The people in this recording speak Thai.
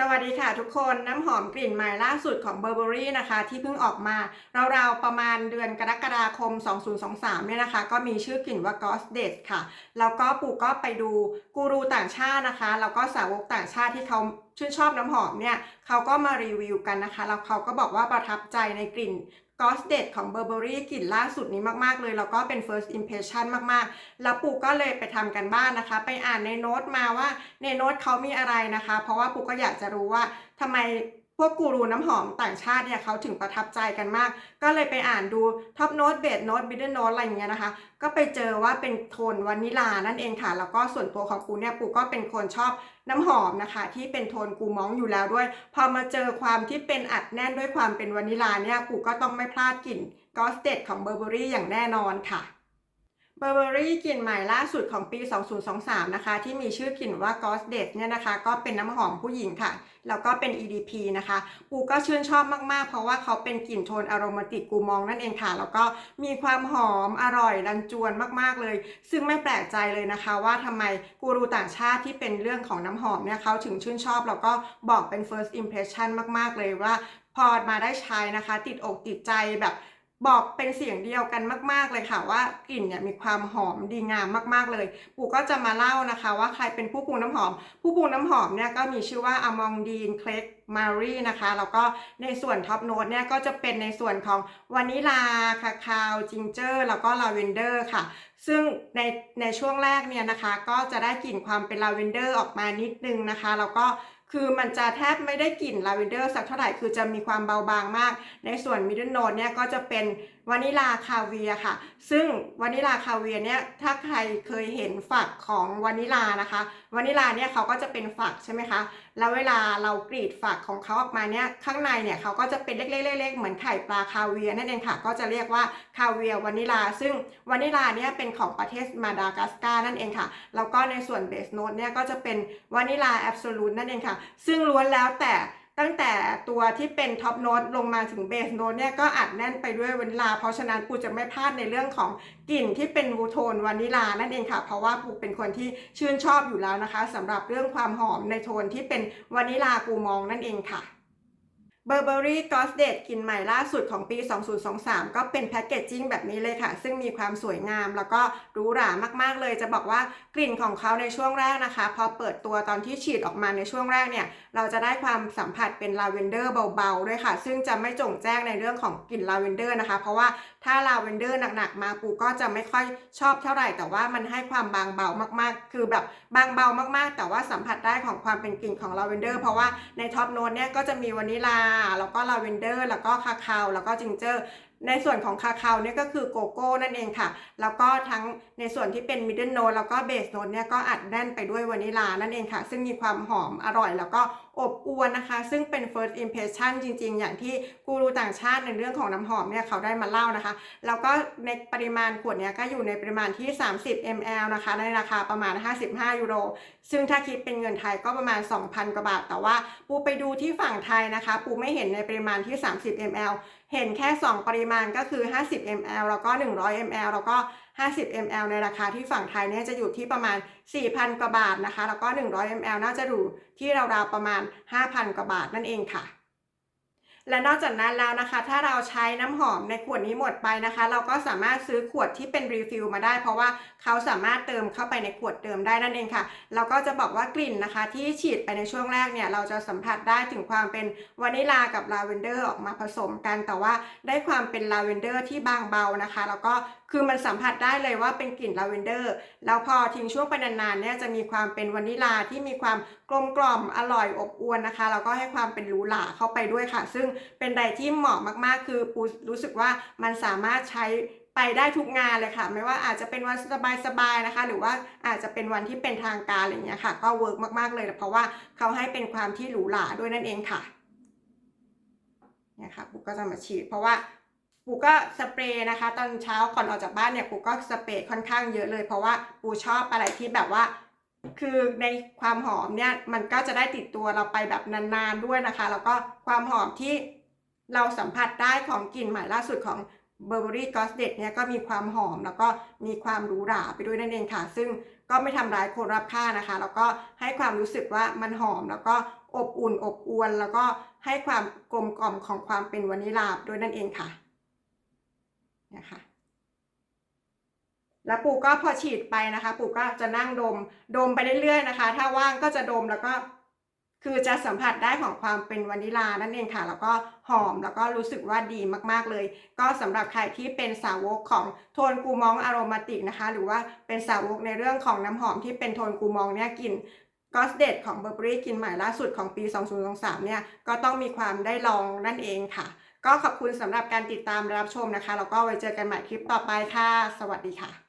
สวัสดีค่ะทุกคนน้ำหอมกลิ่นใหม่ล่าสุดของ Burberry นะคะ ที่เพิ่งออกมาราวๆประมาณเดือนกรกฎาคม 2023 เนี่ยนะคะ ก็มีชื่อกลิ่นว่า Ghost Date ค่ะ แล้วก็ปู่ก็ไปดูกูรูต่างชาตินะคะ แล้วก็สาวกต่างชาติที่เขาชื่นชอบน้ำหอมเนี่ยเขาก็มารีวิวกันนะคะ แล้วเขาก็บอกว่าประทับใจในกลิ่น กอสเดดของเบอร์เบอรี่กลิ่นล่าสุดนี้มาก ๆ เลย แล้วก็เป็น first impression มาก ๆ แล้วปูก็เลยไปทำกันบ้านนะคะ ไปอ่านในโน้ตมาว่าในโน้ตเขามีอะไรนะคะ เพราะว่าปูก็อยากจะรู้ว่าทำไม พวกกูรูน้ำหอมต่างชาติเนี่ยเขาถึงประทับใจกันมาก ก็เลยไปอ่านดูท็อปโน้ตเบสโน้ตบิดเดิลโน้ตอะไรอย่างเงี้ยนะคะ ก็ไปเจอว่าเป็นโทนวานิลานั่นเองค่ะ แล้วก็ส่วนตัวของปูเนี่ยปูก็เป็นคนชอบน้ำหอมนะคะ ที่เป็นโทนกูมองอยู่แล้วด้วย พอมาเจอความที่เป็นอัดแน่นด้วยความเป็นวานิลาเนี่ยปูก็ต้องไม่พลาดกลิ่นกอสเตดของเบอร์เบอรี่อย่างแน่นอนค่ะ เบอร์เบอรี่กลิ่นใหม่ล่าสุดของปี 2023 นะคะ ที่มีชื่อกลิ่นว่า Ghost Date เนี่ยนะคะ ก็เป็นน้ำหอมผู้หญิงค่ะ แล้วก็เป็น EDP นะคะ ปูก็ชื่นชอบมากๆ เพราะว่าเขาเป็นกลิ่นโทนอารมาติกกูมองนั่นเองค่ะ แล้วก็มีความหอมอร่อยรันจวนมากๆเลย ซึ่งไม่แปลกใจเลยนะคะว่าทำไมกูรูต่างชาติที่เป็นเรื่องของน้ำหอมเนี่ยเขาถึงชื่นชอบแล้วก็บอกเป็น first impression มากๆเลยว่าพอมาได้ใช้นะคะ ติดอกติดใจแบบ บอกเป็นเสียงเดียวกันมาก ๆ เลยค่ะว่ากลิ่นเนี่ยมีความหอมดีงามมาก ๆ เลย ปู่ก็จะมาเล่านะคะ ว่าใครเป็นผู้ปรุงน้ำหอม ผู้ปรุงน้ำหอมเนี่ยก็มีชื่อว่าอมองดีนเคล็กมารีนะคะแล้วก็ในส่วนท็อปโน้ตเนี่ยก็จะเป็นในส่วนของวานิลาคาคาวจิงเจอร์แล้วก็ลาเวนเดอร์ค่ะ ซึ่งในในช่วงแรกเนี่ยนะคะ ก็จะได้กลิ่นความเป็นลาเวนเดอร์ออกมานิดนึงนะคะแล้วก็ คือมันจะแทบไม่ได้กลิ่นลาเวนเดอร์สักเท่าไหร่ คือจะมีความเบาบางมาก ในส่วนมิดเดิลโน e เนี่ยก็จะเป็นวานิลาคาเวียค่ะ ซึ่งวานิลาคาเวียเนี่ยถ้าใครเคยเห็นฝักของวานิลานะคะวานิลาเนี่ยเขาก็จะเป็นฝักใช่ไหมคะแล้วเวลาเรากรีดฝักของเขาออกมาเนี่ยข้างในเนี่ยเขาก็จะเป็นเล็กๆๆเหมือนไข่ปลาคาเวียนั่นเองค่ะ ก็จะเรียกว่าคาเวียวานิลา ซึ่งวานิลาเนี่ยเป็นของประเทศมาดากัสการ์นั่นเองค่ะแล้วก็ในส่วนเบสโน e เนี่ยก็จะเป็นวานิลาแอบโซลูตนั่นเองค่ะซึ่งล้วนแล้วแต่ตั้งแต่ตัวที่เป็นท็อปโน้ตลงมาถึงเบสโน้ตเนี่ยก็อัดแน่นไปด้วยวานิลา เพราะฉะนั้นปูจะไม่พลาดในเรื่องของกลิ่นที่เป็นวูโทนวานิลานั่นเองค่ะ เพราะว่าปูเป็นคนที่ชื่นชอบอยู่แล้วนะคะสำหรับเรื่องความหอมในโทนที่เป็นวานิลากูมองนั่นเองค่ะ Burberry g o s Date กลิ่นใหม่ล่าสุดของปี 2023 ก็เป็นแพคเกจจิ้งแบบนี้เลยค่ะ ซึ่งมีความสวยงามแล้วก็หรูหรามากๆเลย จะบอกว่ากลิ่นของเขาในช่วงแรกนะคะ พอเปิดตัวตอนที่ฉีดออกมาในช่วงแรกเนี่ย เราจะได้ความสัมผัสเป็นลาเวนเดอร์เบาๆด้วยค่ะ ซึ่งจะไม่จงแจ้งในเรื่องของกลิ่นลาเวนเดอร์นะคะ เพราะว่าถ้าลาเวนเดอร์หนักๆมาปูก็จะไม่ค่อยชอบเท่าไหร่ แต่ว่ามันให้ความบางเบามากๆ คือแบบบางเบามากๆ แต่ว่าสัมผัสได้ของความเป็นกลิ่นของลาเวนเดอร์เพราะว่าในท็อปโน้ตเนี่ยก็จะมีวานิลา แล้วก็ลาเวนเดอร์ แล้วก็คาคาว แล้วก็จิงเจอร์ ในส่วนของคาคาวเนี่ยก็คือโกโก้นั่นเองค่ะ แล้วก็ทั้งในส่วนที่เป็นมิดเดิลโนแล้วก็เบสโน e เนี่ยก็อัดแน่นไปด้วยวานิลานั่นเองค่ะ ซึ่งมีความหอมอร่อย แล้วก็อบอวลนะคะ ซึ่งเป็น first impression จริง ๆ อย่างที่กูรูต่างชาติในเรื่องของน้ำหอมเนี่ยเขาได้มาเล่านะคะ แล้วก็ในปริมาณขวดเนี้ยก็อยู่ในปริมาณที่ 30 ml นะคะ ในราคาประมาณ 55 ยูโร ซึ่งถ้าคิดเป็นเงินไทยก็ประมาณ 2,000 กว่าบาท แต่ว่าปูไปดูที่ฝั่งไทยนะคะ ปูไม่เห็นในปริมาณที่ 30 ml เห็นแค่ 2 ปริมาณก็คือ 50 ml แล้วก็ 100 ml แล้วก็ 50 ml ในราคาที่ฝั่งไทยเนี่ยจะอยู่ที่ประมาณ 4,000 กว่าบาทนะคะ แล้วก็ 100 ml น่าจะอยู่ที่ราวๆประมาณ 5,000 กว่าบาทนั่นเองค่ะ และนอกจากนั้นแล้วนะคะ ถ้าเราใช้น้ำหอมในขวดนี้หมดไปนะคะ เราก็สามารถซื้อขวดที่เป็นรีฟิลมาได้ เพราะว่าเขาสามารถเติมเข้าไปในขวดเดิมได้นั่นเองค่ะเราก็จะบอกว่ากลิ่นนะคะ ที่ฉีดไปในช่วงแรกเนี่ยเราจะสัมผัสได้ถึงความเป็นวานิลากับลาเวนเดอร์ออกมาผสมกัน แต่ว่าได้ความเป็นลาเวนเดอร์ที่บางเบานะคะ แล้วก็คือมันสัมผัสได้เลยว่าเป็นกลิ่นลาเวนเดอร์แล้วพอทิ้งช่วงไปนานๆเนี่ยจะมีความเป็นวานิลาที่มีความกลมกล่อมอร่อยอบอวลนะคะแล้วก็ให้ความเป็นหรูหราเข้าไปด้วยค่ะ ซึ่งเป็นใดที่เหมาะมากๆ คือปูรู้สึกว่ามันสามารถใช้ไปได้ทุกงานเลยค่ะ ไม่ว่าอาจจะเป็นวันสบายๆนะคะ หรือว่าอาจจะเป็นวันที่เป็นทางการอะไรอย่างเงี้ยค่ะ ก็เวิร์กมากๆเลยเพราะว่าเขาให้เป็นความที่หรูหราด้วยนั่นเองค่ะเนี่ยค่ะปูก็จะมาฉีดเพราะว่าปูก็สเปรย์นะคะ ตอนเช้าก่อนออกจากบ้านเนี่ยปูก็สเปรย์ค่อนข้างเยอะเลย เพราะว่าปูชอบอะไรที่แบบว่า คือในความหอมเนี่ยมันก็จะได้ติดตัวเราไปแบบนานๆด้วยนะคะ แล้วก็ความหอมที่เราสัมผัสได้ของกลิ่นใหม่ล่าสุดของเบอร์เบอรี่กอสเดตเนี่ยก็มีความหอมแล้วก็มีความหรูหราไปด้วยนั่นเองค่ะ ซึ่งก็ไม่ทำร้ายคนรับข้านะคะ แล้วก็ให้ความรู้สึกว่ามันหอมแล้วก็อบอุ่นอบอวลแล้วก็ให้ความกลมกล่อมของความเป็นวานิลาด้วยนั่นเองค่ะนะคะ แล้วปู่ก็พอฉีดไปนะคะ ปู่ก็จะนั่งดมดมไปเรื่อยๆนะคะ ถ้าว่างก็จะดมแล้วก็คือจะสัมผัสได้ของความเป็นวานิลานั่นเองค่ะ แล้วก็หอมแล้วก็รู้สึกว่าดีมากๆเลย ก็สำหรับใครที่เป็นสาวกของโทนกูมองอารมาติกนะคะ หรือว่าเป็นสาวกในเรื่องของน้ำหอมที่เป็นโทนกูมองเนี่ยกลิ่นก็สเดตของเบอร์เบอรี่กินใหม่ล่าสุดของปี 2023 เนี่ย ก็ต้องมีความได้ลองนั่นเองค่ะ ก็ขอบคุณสำหรับการติดตามรับชมนะคะ แล้วก็ไว้เจอกันใหม่คลิปต่อไปค่ะ สวัสดีค่ะ